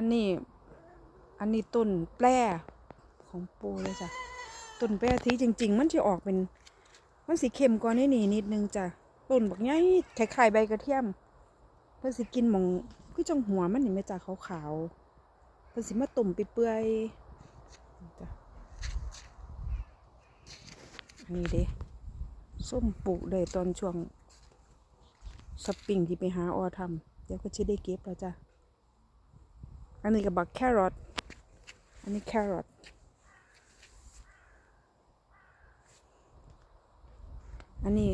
อันนี้ อันนี้ต้นแปรของปูเลยจ้ะ ต้นแปรที่จริง ๆ มันจะออกเป็น มันสีเข้มกว่านี้นี่นิดนึงจ้ะ ต้นบักใหญ่คล้ายๆใบกระเทียม เพิ่นสิกินหมองคือจังหัวมันนี่แม่จ้ะขาวๆเพิ่นสิมาต้มไปเปื่อยๆจ้ะอันนี้เด้ส้มปลูกเลยตอนช่วงสปริงที่ไปหาออทำเดี๋ยวก็จะได้เก็บแล้วจ้ะ อันนี้ก็บักแครอท อันนี้แครอท อันนี้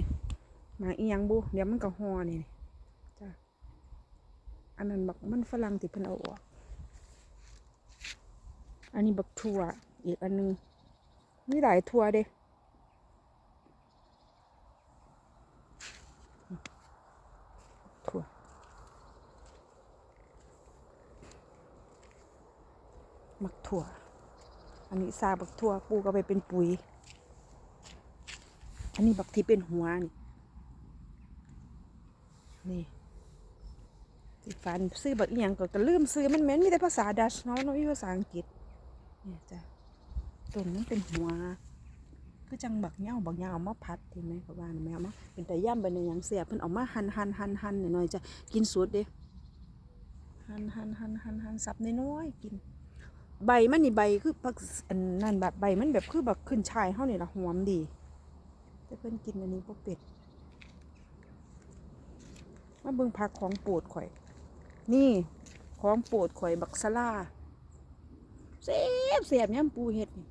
หมาอียังบุเดี๋ยวมันก็หอนี่จ้ะ อันนั้นบักมันฝรั่งที่เพิ่นเอาออก อันนี้บักถั่วอีกอันหนึงมีหลายถั่วเด้ ถั่ว มักถั่ว อันนี้ซาบักถั่วปูกเอาไปเป็นปุ๋ย อันนี้บักที่เป็นหัวนี่นี่สิฟันซื้อบักอีหยังก็ก็ลืมซื้อมันแม่นมีแต่ภาษาดัชเนาะมันบ่มีภาษาอังกฤษเนี่ยจ้ะต้นมันเป็นหัวคือจังบักเหย้าบักเหย้าเอามาพัดเห็นไหมเขาว่านแม่เอามาเป็นแต่ย่ำไปในหยังเสียเพิ่นเอามาหั่นหั่นหั่นหั่นหน่อยๆจะกินสูตรเด้หั่นหั่นหั่นหั่นหั่นสับน้อยๆกิน ใบมันนี่ใบคือผักอันนั่นแบบใบมันแบบคือแบบขึ้นชายเฮานี่ละหอมดี แต่เพิ่นกินอันนี้บ่เป็ดมาเบิ่งผักของโปรดข่อย นี่ของโปรดข่อยบักสลาเสียบเสียบยามปูเฮ็ดนี่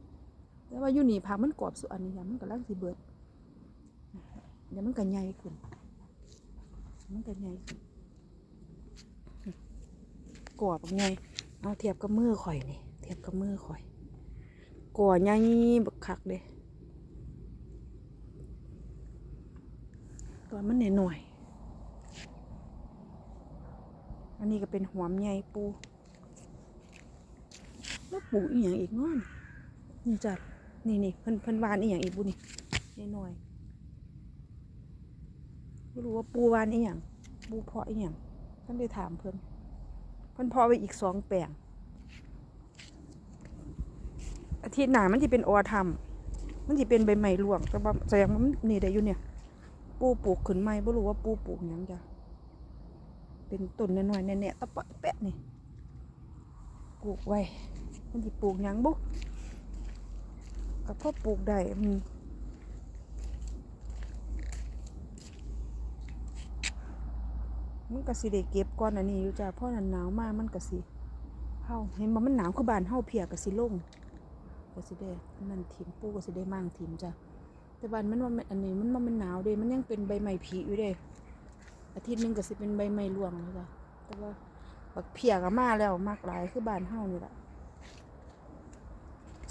แต่ว่าอยู่นี่ผักมันกรอบสุดอันนี้ยามมันกำลังสิเบิดเดี๋ยวมันก็ใหญ่ขึ้นมันก็ใหญ่ขึ้นกรอบไงเอาเทียบกับมือข่อยนี่ เทียบกับมือข่อยก่อใหญ่บักคักเด้ตัวมันหน่อยๆอันนี้ก็เป็นหอมใหญ่ปูแล้วปูอีหยังอีกน้อนนี่จ้ะนี่นี่เพิ่นเพิ่นวานอีหยังอีกบุนี่หน่อยไม่รู้ว่าปูวานอีหยังปูเพาะอีหยังท่านได้ถามเพิ่นเพิ่นเพอไปอีกสองแปลง อา ทิตย์หนามันจะเป็นออทำมันจะเป็นใบไม้ร่วงแต่ว่าแสดงว่ามันนี่ได้อยู่เนี่ย ปูปลูกขึ้นใหม่บ่รู้ว่าปูปลูกหยังจ้ะเป็นต้นน้อยๆแน่ๆตะปะแปะนี่ปลูกไว้ มันจะปลูกหยังบุก็พอปลูกได้อืมมันก็สิได้เก็บก่อนอันนี้อยู่จ้ะเพราะหนาวมากมันก็สิเฮาเห็นบ่มันหนาวคือบ้านเฮาเพียก็สิลง ก็สิได้นั่นถิ่มปูก็สิได้มั่งถิ่มจ้ะแต่บ้านมันว่ามันอันนี้มันบ่แมันหนาวเด้มันยังเป็นใบไม้ผลิอยู่เด้อาทิตย์หนึงก็สิเป็นใบไม้ร่วงเลยจ้ะแต่ว่าบักเพียก็มาแล้วมากหลายคือบ้านเฮานี่ละ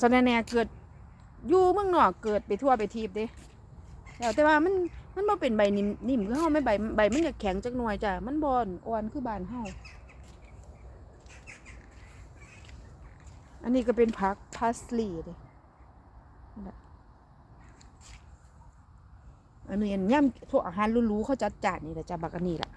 สนแน่เกิดอยู่เมืองนอกเกิดไปทั่วไปทีบเด้แล้วแต่ว่ามันมันบ่เป็นใบนิ่มนิ่มคือเฮาไม่ใบใบมันจะแข็งจักหน่อยจ้ะมันบอนอ่อนคือบ้านเฮา อันนี้ก็เป็นผักพาสลีเด้นั่นแหละอันนี้อันย่ำพวกอาหารรู้ๆเขาจัดจานนี่แหละจ้ะบักอันนี้ล่ะ